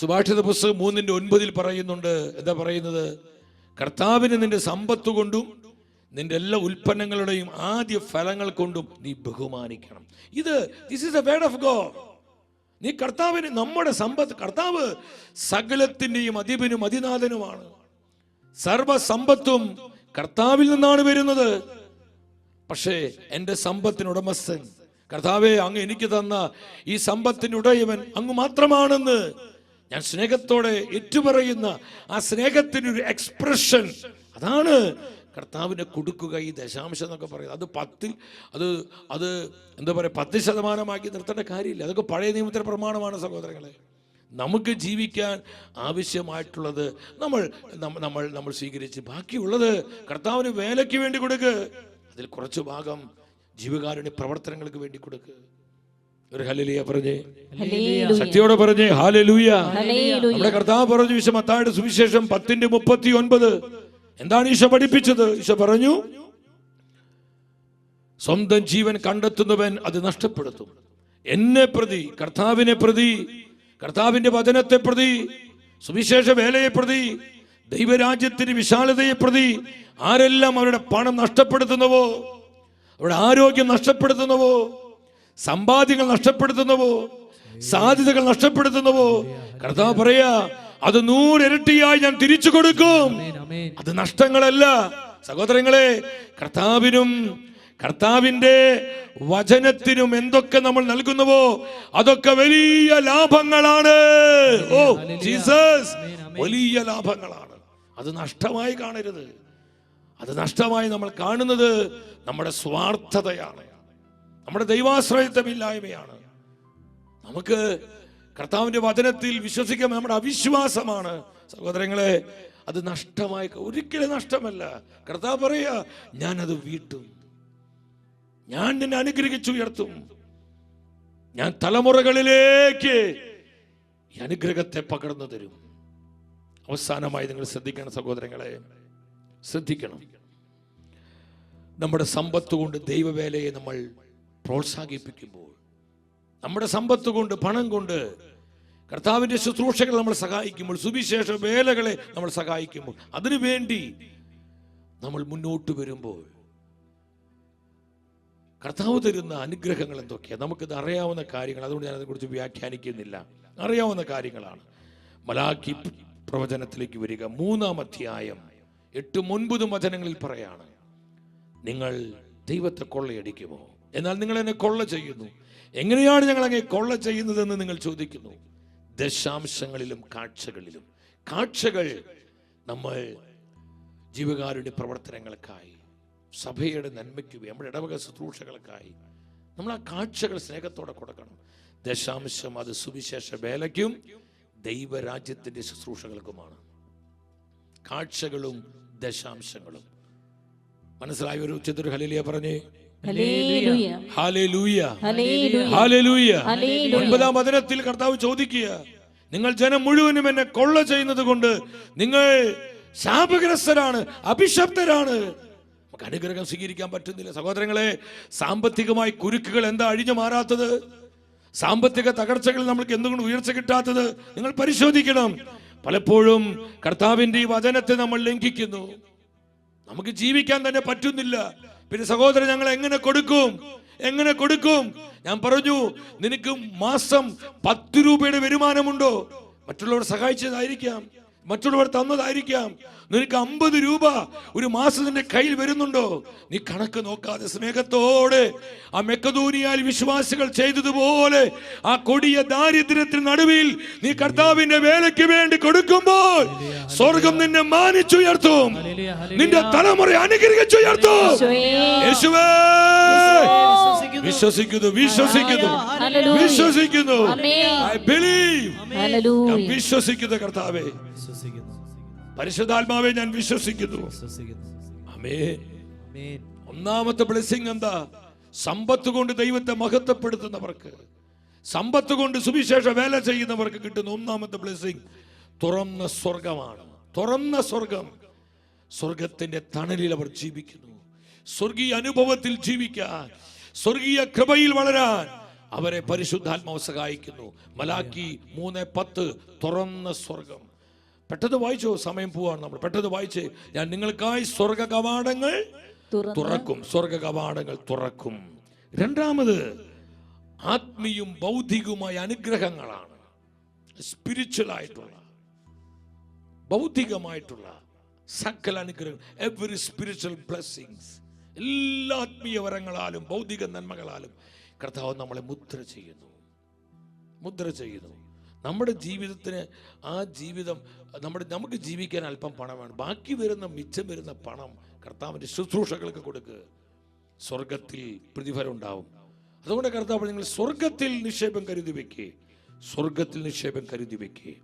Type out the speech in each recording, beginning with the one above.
സുഭാഷിത പുസ്തകം മൂന്നിന്റെ ഒൻപതിൽ പറയുന്നുണ്ട്. എന്താ പറയുന്നത്? കർത്താവിന് നിന്റെ സമ്പത്ത് കൊണ്ടും നിന്റെ എല്ലാ ഉൽപ്പന്നങ്ങളുടെയും ആദ്യ ഫലങ്ങൾ കൊണ്ടും നീ ബഹുമാനിക്കണം. ഇത് this is a word of God നീ കർത്താവിന് നമ്മുടെ സമ്പത്ത് കർത്താവ് സകലത്തിന്റെയും അധിപനും അതിനാഥനുമാണ് സർവസമ്പത്തും കർത്താവിൽ നിന്നാണ് വരുന്നത്. പക്ഷേ എന്റെ സമ്പത്തിന് ഉടമസ്ഥൻ കർത്താവെ അങ്ങ് എനിക്ക് തന്ന ഈ സമ്പത്തിനുടയവൻ അങ്ങ് മാത്രമാണെന്ന് ഞാൻ സ്നേഹത്തോടെ ഏറ്റുപറയുന്ന ആ സ്നേഹത്തിനൊരു എക്സ്പ്രഷൻ അതാണ് കർത്താവിനെ കൊടുക്കുക ഈ ദശാംശം എന്നൊക്കെ പറയുന്നത്. അത് പത്തിൽ അത് അത് എന്താ പറയുക പത്ത് ശതമാനമാക്കി നിർത്തേണ്ട കാര്യമില്ല. അതൊക്കെ പഴയ നിയമത്തിന്റെ പ്രമാണമാണ് സഹോദരങ്ങളെ. നമുക്ക് ജീവിക്കാൻ ആവശ്യമായിട്ടുള്ളത് നമ്മൾ നമ്മൾ നമ്മൾ സ്വീകരിച്ച് ബാക്കിയുള്ളത് കർത്താവിന് വേലയ്ക്ക് വേണ്ടി കൊടുക്കുക അതിൽ കുറച്ച് ഭാഗം ജീവകാരുണ്യ പ്രവർത്തനങ്ങൾക്ക് വേണ്ടി കൊടുക്ക്. ഒരു ഹലലിയ പറഞ്ഞേ. ശക്തിയോടെ പറഞ്ഞേ ഹാലലൂയ. നമ്മുടെ കർത്താവ് പറഞ്ഞു വിശ മത്തായുടെ സുവിശേഷം പത്തിന്റെ മുപ്പത്തി ഒൻപത് എന്താണ് ഈശോ പഠിപ്പിച്ചത്? ഈശോ പറഞ്ഞു സ്വന്തം ജീവൻ കണ്ടെത്തുന്നവൻ അത് നഷ്ടപ്പെടുത്തും. എന്നെ പ്രതി കർത്താവിനെ പ്രതി കർത്താവിന്റെ വചനത്തെ പ്രതി സുവിശേഷ വേലയെ പ്രതി ദൈവരാജ്യത്തിന്റെ വിശാലതയെ പ്രതി ആരെല്ലാം അവരുടെ പണം നഷ്ടപ്പെടുത്തുന്നവോ അവരുടെ ആരോഗ്യം നഷ്ടപ്പെടുത്തുന്നവോ സമ്പാദ്യങ്ങൾ നഷ്ടപ്പെടുത്തുന്നവോ? സാധ്യതകൾ നഷ്ടപ്പെടുത്തുന്നവോ? കർത്താവ് പറയാ അത് നൂറിരട്ടിയായി ഞാൻ തിരിച്ചു കൊടുക്കും. അത് നഷ്ടങ്ങളല്ല. സഹോദരങ്ങളെ കർത്താവിനും കർത്താവിന്റെ വചനത്തിനും എന്തൊക്കെ നമ്മൾ നൽകുന്നുവോ അതൊക്കെ വലിയ ലാഭങ്ങളാണ്. ഓ ജീസസ് വലിയ ലാഭങ്ങളാണ്. അത് നഷ്ടമായി കാണരുത്. അത് നഷ്ടമായി നമ്മൾ കാണുന്നത് നമ്മുടെ സ്വാർത്ഥതയാണ്. നമ്മുടെ ദൈവാശ്രയത്വമില്ലായ്മയാണ്. നമുക്ക് കർത്താവിന്റെ വചനത്തിൽ വിശ്വസിക്കാൻ നമ്മുടെ അവിശ്വാസമാണ്. സഹോദരങ്ങളെ അത് നഷ്ടമായി ഒരിക്കലും നഷ്ടമല്ല. കർത്താവ് പറയുക ഞാനത് വീട്ടും. ഞാൻ നിന്നെ അനുഗ്രഹിച്ചുയർത്തും ഞാൻ തലമുറകളിലേക്ക് ഈ അനുഗ്രഹത്തെ പകർന്നു തരും. അവസാനമായി നിങ്ങൾ ശ്രദ്ധിക്കണം സഹോദരങ്ങളെ. ശ്രദ്ധിക്കണം. നമ്മുടെ സമ്പത്ത് കൊണ്ട് ദൈവവേലയെ നമ്മൾ പ്രോത്സാഹിപ്പിക്കുമ്പോൾ നമ്മുടെ സമ്പത്ത് കൊണ്ട് പണം കൊണ്ട് കർത്താവിന്റെ ശുശ്രൂഷകൾ നമ്മൾ സഹായിക്കുമ്പോൾ സുവിശേഷ വേലകളെ നമ്മൾ സഹായിക്കുമ്പോൾ അതിനു വേണ്ടി നമ്മൾ മുന്നോട്ട് വരുമ്പോൾ കർത്താവ് തരുന്ന അനുഗ്രഹങ്ങൾ എന്തൊക്കെയാണ് നമുക്കിത് അറിയാവുന്ന കാര്യങ്ങൾ അതുകൊണ്ട് ഞാൻ അതിനെക്കുറിച്ച് വ്യാഖ്യാനിക്കുന്നില്ല. അറിയാവുന്ന കാര്യങ്ങളാണ്. മലാഖി പ്രവചനത്തിലേക്ക് വരിക. മൂന്നാം അധ്യായം എട്ടും ഒൻപതും വചനങ്ങളിൽ പറയാണ് നിങ്ങൾ ദൈവത്തെ കൊള്ളയടിക്കുമോ? എന്നാൽ നിങ്ങൾ എന്നെ കൊള്ള ചെയ്യുന്നു. എങ്ങനെയാണ് ഞങ്ങൾ അങ്ങനെ കൊള്ള ചെയ്യുന്നതെന്ന് നിങ്ങൾ ചോദിക്കുന്നു? ദശാംശങ്ങളിലും കാഴ്ചകളിലും. കാഴ്ചകൾ നമ്മൾ ജീവകാരുടെ പ്രവർത്തനങ്ങൾക്കായി സഭയുടെ നന്മയ്ക്ക് വേണ്ടി നമ്മുടെ ഇടവക ശുശ്രൂഷകൾക്കായി നമ്മൾ ആ കാഴ്ചകൾ സ്നേഹത്തോടെ കൊടുക്കണം. ദശാംശം അത് സുവിശേഷ വേലയ്ക്കും ദൈവരാജ്യത്തിന്റെ ശുശ്രൂഷകൾക്കുമാണ്. കാഴ്ചകളും ദശാംശങ്ങളും. മനസ്സിലായ ഒരു ഉച്ചത്തൊരു ഹലിലിയ പറഞ്ഞേ? ഒൻപതാം വചനത്തിൽ കർത്താവ് ചോദിക്കുക നിങ്ങൾ ജനം മുഴുവനും എന്നെ കൊള്ള ചെയ്യുന്നത് കൊണ്ട് നിങ്ങൾ ശാപഗ്രസ്തരാണ് അഭിശബ്ദരാണ് നമുക്ക് അനുഗ്രഹം സ്വീകരിക്കാൻ പറ്റുന്നില്ല. സഹോദരങ്ങളെ സാമ്പത്തികമായി കുരുക്കുകൾ എന്താ അഴിഞ്ഞു മാറാത്തത്? സാമ്പത്തിക തകർച്ചകൾ നമ്മൾക്ക് എന്തുകൊണ്ട് ഉയർച്ച കിട്ടാത്തത്? നിങ്ങൾ പരിശോധിക്കണം. പലപ്പോഴും കർത്താവിന്റെ ഈ വചനത്തെ നമ്മൾ ലംഘിക്കുന്നു. നമുക്ക് ജീവിക്കാൻ തന്നെ പറ്റുന്നില്ല. പിന്നെ സഹോദരൻ ഞങ്ങൾ എങ്ങനെ കൊടുക്കും? എങ്ങനെ കൊടുക്കും? ഞാൻ പറഞ്ഞു നിനക്ക് മാസം പത്ത് രൂപയുടെ വരുമാനമുണ്ടോ? മറ്റുള്ളവർ സഹായിച്ചതായിരിക്കാം. മറ്റുള്ളവർ തന്നതായിരിക്കാം. നിനക്ക് അമ്പത് രൂപ ഒരു മാസത്തിന്റെ കയ്യിൽ വരുന്നുണ്ടോ? നീ കണക്ക് നോക്കാതെ സ്നേഹത്തോടെ ആ മെക്കതൂനിയാൽ വിശ്വാസികൾ ചെയ്തതുപോലെ ആ കൊടിയ ദാരിദ്ര്യത്തിന് നടുവിൽ നീ കർത്താവിന്റെ വേലയ്ക്ക് വേണ്ടി കൊടുക്കുമ്പോൾ സ്വർഗം നിന്നെ മാനിച്ചുയർത്തും. നിന്റെ തലമുറ അനുഗ്രഹിച്ചുയർത്തും. യേശുവേ. വിശ്വസിക്കുന്നു. വിശ്വസിക്കുന്നു. വിശ്വസിക്കുന്നു. ആമേൻ. I believe. ഞാൻ വിശ്വസിക്കുന്നു കർത്താവേ. വിശ്വസിക്കുന്നു. പരിശുദ്ധാത്മാവെ ഞാൻ വിശ്വസിക്കുന്നു. അമേ ഒന്നാമത്തെ ബ്ലെസ്സിങ് എന്താ? സമ്പത്ത് കൊണ്ട് ദൈവത്തെ മഹത്വപ്പെടുത്തുന്നവർക്ക് സമ്പത്ത് കൊണ്ട് സുവിശേഷ വേല ചെയ്യുന്നവർക്ക് കിട്ടുന്ന ഒന്നാമത്തെ ബ്ലെസ്സിങ് തുറന്ന സ്വർഗമാണ് തുറന്ന സ്വർഗം സ്വർഗത്തിന്റെ തണലിൽ അവർ ജീവിക്കുന്നു. സ്വർഗീയ അനുഭവത്തിൽ ജീവിക്കാൻ സ്വർഗീയ കൃപയിൽ വളരാൻ. അവരെ പരിശുദ്ധാത്മാവ് സഹായിക്കുന്നു. മലാക്കി മൂന്ന് പത്ത് തുറന്ന സ്വർഗം. പെട്ടെന്ന് വായിച്ചോ? സമയം പോവാണ് നമ്മൾ. പെട്ടെന്ന് വായിച്ച്. ഞാൻ നിങ്ങൾക്കായി സ്വർഗ കവാടങ്ങൾ തുറക്കും. സ്വർഗ കവാടങ്ങൾ തുറക്കും. രണ്ടാമത് ആത്മീയും ബൗദ്ധികവുമായ അനുഗ്രഹങ്ങളാണ്. സ്പിരിച്വൽ ആയിട്ടുള്ള ബൗദ്ധികമായിട്ടുള്ള സകല അനുഗ്രഹം എവറി സ്പിരിച്വൽ ബ്ലെസ്സിങ്സ് എല്ലാ ആത്മീയ വരങ്ങളാലും ഭൗതിക നന്മകളാലും കർത്താവ് നമ്മളെ മുദ്ര ചെയ്യുന്നു. മുദ്ര ചെയ്യുന്നു. നമ്മുടെ ജീവിതത്തിന് ആ ജീവിതം നമ്മുടെ നമുക്ക് ജീവിക്കാൻ അല്പം പണം വേണം ബാക്കി വരുന്ന മിച്ചം വരുന്ന പണം കർത്താവിന്റെ ശുശ്രൂഷകൾക്ക് കൊടുക്കുക സ്വർഗത്തിൽ പ്രതിഫലം ഉണ്ടാവും. അതുകൊണ്ട് കർത്താവ് നിങ്ങൾ സ്വർഗത്തിൽ നിക്ഷേപം കരുതി വെക്കേ. സ്വർഗത്തിൽ നിക്ഷേപം കരുതി വെക്കേ.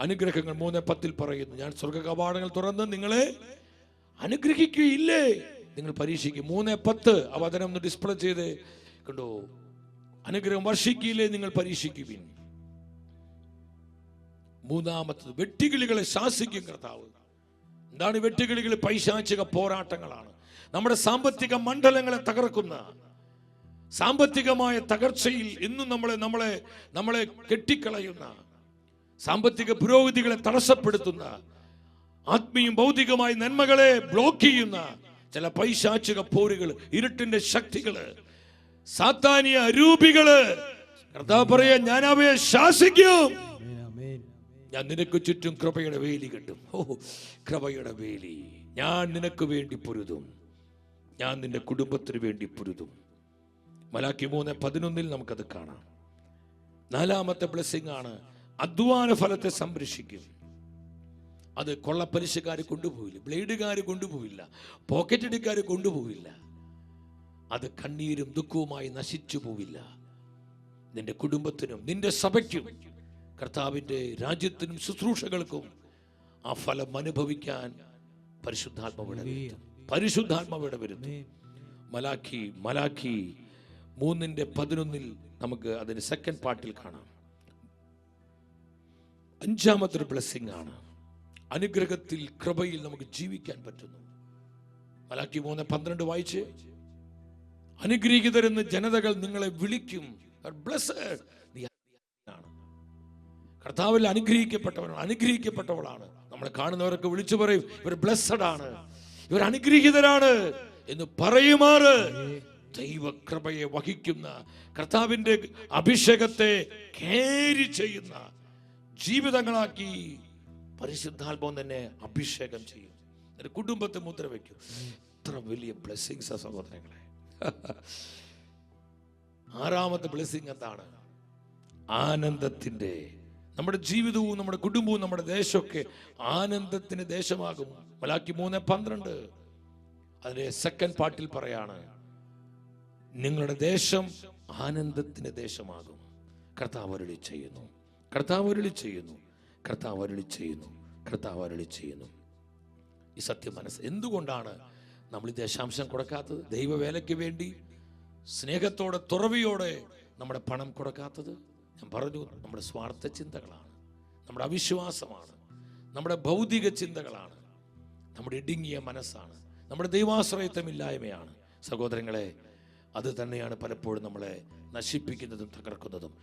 അനുഗ്രഹങ്ങൾ മൂന്ന് പത്തിൽ പറയുന്നു. ഞാൻ സ്വർഗ കവാടങ്ങൾ തുറന്ന് നിങ്ങളെ അനുഗ്രഹിക്കുകയില്ലേ? നിങ്ങൾ പരീക്ഷിക്കും. മൂന്ന് പത്ത് ആ വചനം ഒന്ന് ഡിസ്പ്ലേ ചെയ്ത് കണ്ടോ? അനുഗ്രഹം വർഷിക്കില്ലേ നിങ്ങൾ പരീക്ഷിക്കുവിൻ. മൂന്നാമത്തത് വെട്ടികിളികളെ ശാസിക്കും കർത്താവ്. എന്താണ് വെട്ടികിളികൾ? പൈശാചിക പോരാട്ടങ്ങളാണ്. നമ്മുടെ സാമ്പത്തിക മണ്ഡലങ്ങളെ തകർക്കുന്ന സാമ്പത്തികമായ തകർച്ചയിൽ ഇന്നും നമ്മളെ നമ്മളെ നമ്മളെ കെട്ടിക്കളയുന്ന സാമ്പത്തിക പുരോഗതികളെ തടസ്സപ്പെടുത്തുന്ന ആത്മീയം ഭൗതികമായ നന്മകളെ ബ്ലോക്ക് ചെയ്യുന്ന ചില പൈശാചിക പോരുകൾ ഇരുട്ടിന്റെ ശക്തികൾ സാത്താനിയ അരൂപികൾ. കർത്താവ് പറയാ ഞാൻ അവയെ ശാസിക്കും. ഞാൻ നിനക്ക് ചുറ്റും കൃപയുടെ വേലി കെട്ടും. ഓ കൃപയുടെ വേലി. ഞാൻ നിനക്ക് വേണ്ടി പൊരുതും. ഞാൻ നിന്റെ കുടുംബത്തിന് വേണ്ടി പൊരുതും. മലാക്കി മൂന്ന് പതിനൊന്നിൽ നമുക്കത് കാണാം. നാലാമത്തെ ബ്ലെസ്സിങ് ആണ് അധ്വാന ഫലത്തെ സംരക്ഷിക്കും. അത് കൊള്ളപ്പലിശക്കാർ കൊണ്ടുപോവില്ല ബ്ലേഡുകാർ കൊണ്ടുപോവില്ല പോക്കറ്റ് അടിക്കാർ കൊണ്ടുപോവില്ല. അത് കണ്ണീരും ദുഃഖവുമായി നശിച്ചു പോവില്ല. നിന്റെ കുടുംബത്തിനും നിന്റെ സഭയ്ക്കും കർത്താവിന്റെ രാജ്യത്തിനും ശുശ്രൂഷകൾക്കും ആ ഫലം അനുഭവിക്കാൻ പരിശുദ്ധാത്മാവിടെ പരിശുദ്ധാത്മാവിടെ വരുന്നു മലാഖി മലാഖി മൂന്നിന്റെ പതിനൊന്നിൽ നമുക്ക് അതിന് സെക്കൻഡ് പാർട്ടിൽ കാണാം. അഞ്ചാമത്തെ ബ്ലെസ്സിങ് ആണ്. അനുഗ്രഹത്തിൽ കൃപയിൽ നമുക്ക് ജീവിക്കാൻ പറ്റുന്നു. മലാക്കി മൂന്ന് പന്ത്രണ്ട് വായിച്ച് അനുഗ്രഹീതരെന്ന് ജനതകൾ നിങ്ങളെ വിളിക്കും. കർത്താവിൽ അനുഗ്രഹിക്കപ്പെട്ടവനാണ് അനുഗ്രഹിക്കപ്പെട്ടവളാണ്. നമ്മൾ കാണുന്നവരൊക്കെ വിളിച്ചു പറയും ഇവർ ബ്ലസ്സഡ് ആണ്. ഇവർ അനുഗ്രഹീതരാണ്. എന്ന് പറയുമാറ് ദൈവകൃപയെ വഹിക്കുന്ന കർത്താവിന്റെ അഭിഷേകത്തെ കേരി ചെയ്യുന്ന ജീവിതങ്ങളാക്കി പരിശുദ്ധാത്മാവം തന്നെ അഭിഷേകം ചെയ്യും. എന്റെ കുടുംബത്തെ മുദ്ര വയ്ക്കും ഇത്ര വലിയ ബ്ലെസ്സിങ്സ് സഹോദരങ്ങളെ. ആറാമത്തെ ബ്ലെസ്സിങ് എന്താണ്? ആനന്ദത്തിന്റെ നമ്മുടെ ജീവിതവും നമ്മുടെ കുടുംബവും നമ്മുടെ ദേശമൊക്കെ ആനന്ദത്തിന് ദേശമാകും. മലാക്കി മൂന്ന് പന്ത്രണ്ട്. അതിന്റെ സെക്കൻഡ് പാർട്ടിൽ പറയാണ് നിങ്ങളുടെ ദേശം ആനന്ദത്തിന് ദേശമാകും. കർത്താവരുളി ചെയ്യുന്നു. കർത്താവരുളി ചെയ്യുന്നു. കർത്താവ് അരുളി ചെയ്യുന്നു കർത്താവ് അരുളി ചെയ്യുന്നു. ഈ സത്യം മനസ്സ് എന്തുകൊണ്ടാണ് നമ്മൾ ഈ ദശാംശം കൊടുക്കാത്തത്? ദൈവവേലയ്ക്ക് വേണ്ടി സ്നേഹത്തോടെ തുറവിയോടെ നമ്മുടെ പണം കൊടുക്കാത്തത്? ഞാൻ പറഞ്ഞു നമ്മുടെ സ്വാർത്ഥ ചിന്തകളാണ് നമ്മുടെ അവിശ്വാസമാണ് നമ്മുടെ ഭൗതിക ചിന്തകളാണ് നമ്മുടെ ഇടുങ്ങിയ മനസ്സാണ് നമ്മുടെ ദൈവാശ്രയത്വമില്ലായ്മയാണ്. സഹോദരങ്ങളെ അത് തന്നെയാണ് പലപ്പോഴും നമ്മളെ നശിപ്പിക്കുന്നതും തകർക്കുന്നതും.